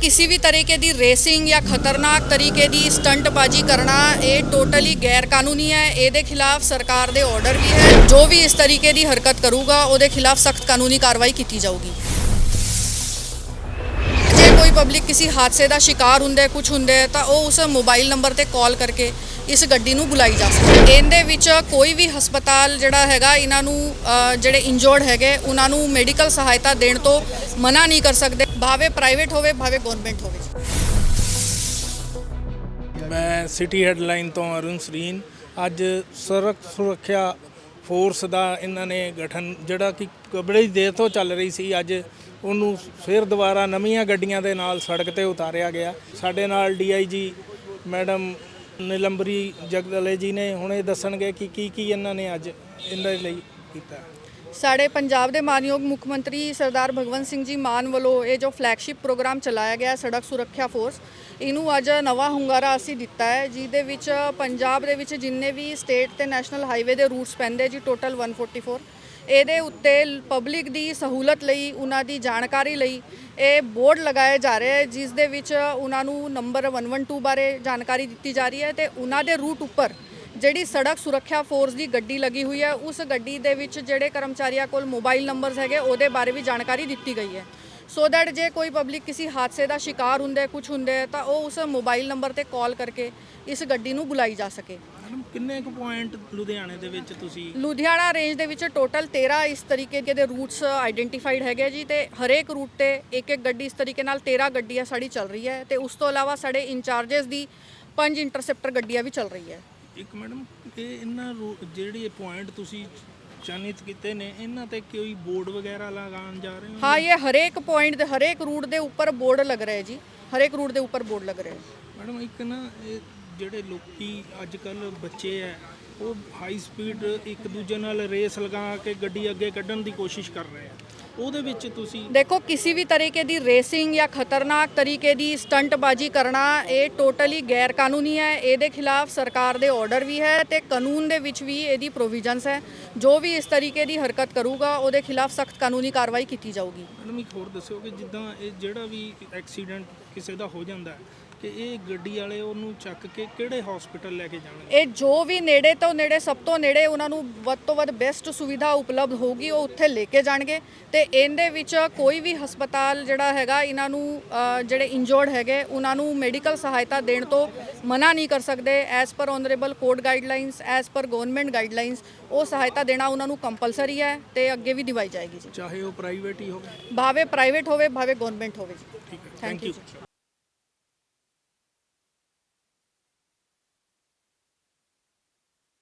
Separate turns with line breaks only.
ਕਿਸੇ ਵੀ ਤਰੀਕੇ ਦੀ ਰੇਸਿੰਗ ਜਾਂ ਖਤਰਨਾਕ ਤਰੀਕੇ ਦੀ ਸਟੰਟਬਾਜ਼ੀ ਕਰਨਾ ਇਹ ਟੋਟਲੀ ਗੈਰ ਕਾਨੂੰਨੀ ਹੈ ਇਹਦੇ ਖਿਲਾਫ ਸਰਕਾਰ ਦੇ ਆਰਡਰ ਵੀ ਹੈ ਜੋ ਵੀ ਇਸ ਤਰੀਕੇ ਦੀ ਹਰਕਤ ਕਰੂਗਾ ਉਹਦੇ ਖਿਲਾਫ ਸਖਤ ਕਾਨੂੰਨੀ ਕਾਰਵਾਈ ਕੀਤੀ ਜਾਊਗੀ ਕੋਈ ਪਬਲਿਕ ਕਿਸੇ ਹਾਦਸੇ ਦਾ ਸ਼ਿਕਾਰ ਹੁੰਦਾ ਹੈ ਕੁਝ ਹੁੰਦਾ ਹੈ, ਤਾਂ ਉਹ ਉਸ ਮੋਬਾਈਲ ਨੰਬਰ ਤੇ ਕਾਲ ਕਰਕੇ ਇਸ ਗੱਡੀ ਨੂੰ ਬੁਲਾਈ ਜਾ ਸਕਦੀ ਇਹਦੇ ਵਿੱਚ ਕੋਈ ਵੀ ਹਸਪਤਾਲ ਜਿਹੜਾ ਹੈਗਾ, ਇਹਨਾਂ ਨੂੰ ਜਿਹੜੇ ਇੰਜਰਡ ਹੈਗੇ, ਉਹਨਾਂ ਨੂੰ ਮੈਡੀਕਲ ਸਹਾਇਤਾ ਦੇਣ ਤੋਂ ਮਨਾ ਨਹੀਂ ਕਰ ਸਕਦੇ। ਭਾਵੇਂ ਪ੍ਰਾਈਵੇਟ ਹੋਵੇ, ਭਾਵੇਂ ਗਵਰਨਮੈਂਟ ਹੋਵੇ।
ਮੈਂ ਸਿਟੀ ਹੈਡਲਾਈਨ ਤੋਂ ਅਰੁਣ ਸਰੀਨ। ਅੱਜ ਸੜਕ ਸੁਰੱਖਿਆ ਫੋਰਸ ਦਾ ਇਹਨਾਂ ਨੇ ਗਠਨ, ਜਿਹੜਾ ਕਿ ਬੜੀ ਦੇਰ ਤੋਂ ਚੱਲ ਰਹੀ ਸੀ, ਅੱਜ ਉਹਨੂੰ ਫਿਰ ਦੁਬਾਰਾ ਨਵੀਆਂ ਗੱਡੀਆਂ ਦੇ ਨਾਲ ਸੜਕ ਤੇ ਉਤਾਰਿਆ ਗਿਆ। ਸਾਡੇ ਨਾਲ ਡੀਆਈਜੀ ਮੈਡਮ ਨਿਲੰਬਰੀ ਜਗਦਲੇ ਜੀ ਨੇ, ਹੁਣ ਇਹ ਦੱਸਣਗੇ ਕਿ ਕੀ ਕੀ ਇਹਨਾਂ ਨੇ ਅੱਜ ਇਹਨਾਂ ਲਈ ਕੀਤਾ।
ਸਾਡੇ ਪੰਜਾਬ ਦੇ ਮਾਨਯੋਗ ਮੁੱਖ ਮੰਤਰੀ ਸਰਦਾਰ ਭਗਵੰਤ ਸਿੰਘ ਜੀ ਮਾਨ ਵੱਲੋਂ ਇਹ ਜੋ ਫਲੈਗਸ਼ਿਪ ਪ੍ਰੋਗਰਾਮ ਚਲਾਇਆ ਗਿਆ ਸੜਕ ਸੁਰੱਖਿਆ ਫੋਰਸ ਇਹਨੂੰ ਅੱਜ ਨਵਾਂ ਹੁੰਗਾਰਾ ਅਸੀਂ ਦਿੱਤਾ ਹੈ, ਜਿਹਦੇ ਵਿੱਚ ਪੰਜਾਬ ਦੇ ਵਿੱਚ ਜਿੰਨੇ ਵੀ ਸਟੇਟ ਤੇ ਨੈਸ਼ਨਲ ਹਾਈਵੇ ਦੇ ਰੂਟਸ ਪੈਂਦੇ ਜੀ ਟੋਟਲ 144 ਇਹਦੇ ਉੱਤੇ ਪਬਲਿਕ ਦੀ ਸਹੂਲਤ ਲਈ, ਉਹਨਾਂ ਦੀ ਜਾਣਕਾਰੀ ਲਈ ਇਹ ਬੋਰਡ ਲਗਾਏ ਜਾ ਰਹੇ ਹੈ, ਜਿਸ ਦੇ ਵਿੱਚ ਉਹਨਾਂ ਨੂੰ ਨੰਬਰ 112 ਬਾਰੇ ਜਾਣਕਾਰੀ ਦਿੱਤੀ ਜਾ ਰਹੀ ਹੈ ਤੇ ਉਹਨਾਂ ਦੇ ਰੂਟ ਉੱਪਰ ਜਿਹੜੀ ਸੜਕ ਸੁਰੱਖਿਆ ਫੋਰਸ ਦੀ ਗੱਡੀ ਲੱਗੀ ਹੋਈ ਹੈ ਉਸ ਗੱਡੀ ਦੇ ਵਿੱਚ ਜਿਹੜੇ ਕਰਮਚਾਰੀਆਂ ਕੋਲ ਮੋਬਾਈਲ ਨੰਬਰਸ ਹੈਗੇ ਉਹਦੇ ਬਾਰੇ ਵੀ ਜਾਣਕਾਰੀ ਦਿੱਤੀ ਗਈ ਹੈ। ਸੋ ਦੈਟ ਜੇ ਕੋਈ ਪਬਲਿਕ ਕਿਸੇ ਹਾਦਸੇ ਦਾ ਸ਼ਿਕਾਰ ਹੁੰਦਾ ਹੈ ਕੁਝ ਹੁੰਦਾ ਹੈ ਤਾਂ ਉਹ ਉਸ ਮੋਬਾਈਲ ਨੰਬਰ ਤੇ ਕਾਲ ਕਰਕੇ ਇਸ ਗੱਡੀ ਨੂੰ ਬੁਲਾਈ ਜਾ ਸਕੇ।
ਮੈਡਮ ਕਿੰਨੇ ਕੁ ਪੁਆਇੰਟ ਲੁਧਿਆਣੇ ਦੇ ਵਿੱਚ ਤੁਸੀਂ
ਲੁਧਿਆਣਾ ਰੇਂਜ ਦੇ ਵਿੱਚ ਟੋਟਲ 13 ਇਸ ਤਰੀਕੇ ਦੇ ਰੂਟਸ ਆਈਡੈਂਟੀਫਾਈਡ ਹੈਗੇ ਜੀ ਤੇ ਹਰੇਕ ਰੂਟ ਤੇ ਇੱਕ ਇੱਕ ਗੱਡੀ ਇਸ ਤਰੀਕੇ ਨਾਲ 13 ਗੱਡੀਆਂ ਸਾਡੀ ਚੱਲ ਰਹੀ ਹੈ ਤੇ ਉਸ ਤੋਂ ਇਲਾਵਾ ਸਾਡੇ ਇੰਚਾਰजेस ਦੀ ਪੰਜ ਇੰਟਰਸੈਪਟਰ ਗੱਡੀਆਂ ਵੀ ਚੱਲ ਰਹੀ ਹੈ।
ਇੱਕ ਮੈਡਮ ਇਹ ਇਹਨਾਂ ਰੂ- ਜਿਹੜੇ ਪੁਆਇੰਟ ਤੁਸੀਂ ਚਿੰਨ੍ਹਿਤ ਕੀਤੇ ਨੇ ਇਹਨਾਂ ਤੇ ਕੋਈ ਬੋਰਡ ਵਗੈਰਾ ਲਗਾਉਣ ਜਾ ਰਹੇ ਹੋ
हाँ ये हर एक पॉइंट दे हर एक रूट ਦੇ ਉੱਪਰ ਬੋਰਡ ਲੱਗ ਰਿਹਾ ਹੈ ਜੀ ਹਰ ਇੱਕ ਰੂਟ ਦੇ ਉੱਪਰ ਬੋਰਡ ਲੱਗ ਰਿਹਾ ਹੈ
ਮੈਡਮ ਇੱਕ ਨਾ ਇਹ ਜਿਹੜੇ ਲੋਕੀ ਅੱਜ ਕੱਲ ਬੱਚੇ ਆ ਉਹ ਹਾਈ ਸਪੀਡ ਇੱਕ ਦੂਜੇ ਨਾਲ ਰੇਸ ਲਗਾ ਕੇ ਗੱਡੀ ਅੱਗੇ ਕੱਢਣ ਦੀ ਕੋਸ਼ਿਸ਼ ਕਰ ਰਹੇ ਆ ਉਹਦੇ ਵਿੱਚ ਤੁਸੀਂ
ਦੇਖੋ ਕਿਸੇ ਵੀ ਤਰੀਕੇ ਦੀ ਰੇਸਿੰਗ ਜਾਂ ਖਤਰਨਾਕ ਤਰੀਕੇ ਦੀ ਸਟੰਟਬਾਜ਼ੀ ਕਰਨਾ ਇਹ ਟੋਟਲੀ ਗੈਰ ਕਾਨੂੰਨੀ ਹੈ। ਇਹਦੇ ਖਿਲਾਫ ਸਰਕਾਰ ਦੇ ਆਰਡਰ ਵੀ ਹੈ ਤੇ ਕਾਨੂੰਨ ਦੇ ਵਿੱਚ ਵੀ ਇਹਦੀ ਪ੍ਰੋਵੀਜ਼ਨਸ ਹੈ। ਜੋ ਵੀ ਇਸ ਤਰੀਕੇ ਦੀ ਹਰਕਤ ਕਰੂਗਾ ਉਹਦੇ ਖਿਲਾਫ ਸਖਤ ਕਾਨੂੰਨੀ ਕਾਰਵਾਈ ਕੀਤੀ ਜਾਊਗੀ।
ਮੈਡਮ ਇੱਕ ਹੋਰ ਦੱਸਿਓ ਕਿ ਜਿੱਦਾਂ ਇਹ ਜਿਹੜਾ ਵੀ ਐਕਸੀਡੈਂਟ ਕਿਸੇ ਦਾ ਹੋ ਜਾਂਦਾ ਹੈ, ਕਿ ਇਹ ਗੱਡੀ ਵਾਲੇ ਉਹਨੂੰ ਚੱਕ ਕੇ ਕਿਹੜੇ ਹਸਪੀਟਲ ਲੈ ਕੇ ਜਾਣਗੇ?
ਇਹ ਜੋ ਵੀ ਨੇੜੇ ਤੋਂ ਨੇੜੇ ਸਭ ਤੋਂ ਨੇੜੇ ਉਹਨਾਂ ਨੂੰ ਵੱਧ ਤੋਂ ਵੱਧ ਬੈਸਟ ਸੁਵਿਧਾ ਉਪਲਬਧ ਹੋਊਗੀ ਉਹ ਉੱਥੇ ਲੈ ਕੇ ਜਾਣਗੇ। ਤੇ ਇਹਦੇ ਵਿੱਚ ਕੋਈ ਵੀ ਹਸਪਤਾਲ ਜਿਹੜਾ ਹੈਗਾ ਇਹਨਾਂ ਨੂੰ ਅ, ਜਿਹੜੇ ਇੰਜਰਡ ਹੈਗੇ ਉਹਨਾਂ ਨੂੰ ਮੈਡੀਕਲ ਸਹਾਇਤਾ ਦੇਣ ਤੋਂ ਮਨਾ ਨਹੀਂ ਕਰ ਸਕਦੇ। As per honourable court guidelines as per government guidelines ਉਹ ਸਹਾਇਤਾ ਦੇਣਾ ਉਹਨਾਂ ਨੂੰ ਕੰਪਲਸਰੀ ਹੈ ਤੇ ਅੱਗੇ ਵੀ ਦਿਵਾਈ ਜਾਏਗੀ ਜੀ।
ਚਾਹੇ ਉਹ ਪ੍ਰਾਈਵੇਟ ਹੀ ਹੋਵੇ।
ਭਾਵੇਂ ਪ੍ਰਾਈਵੇਟ ਹੋਵੇ ਭਾਵੇਂ ਗਵਰਨਮੈਂਟ ਹੋਵੇ ਜੀ।
ਠੀਕ ਹੈ।
Thank
thank you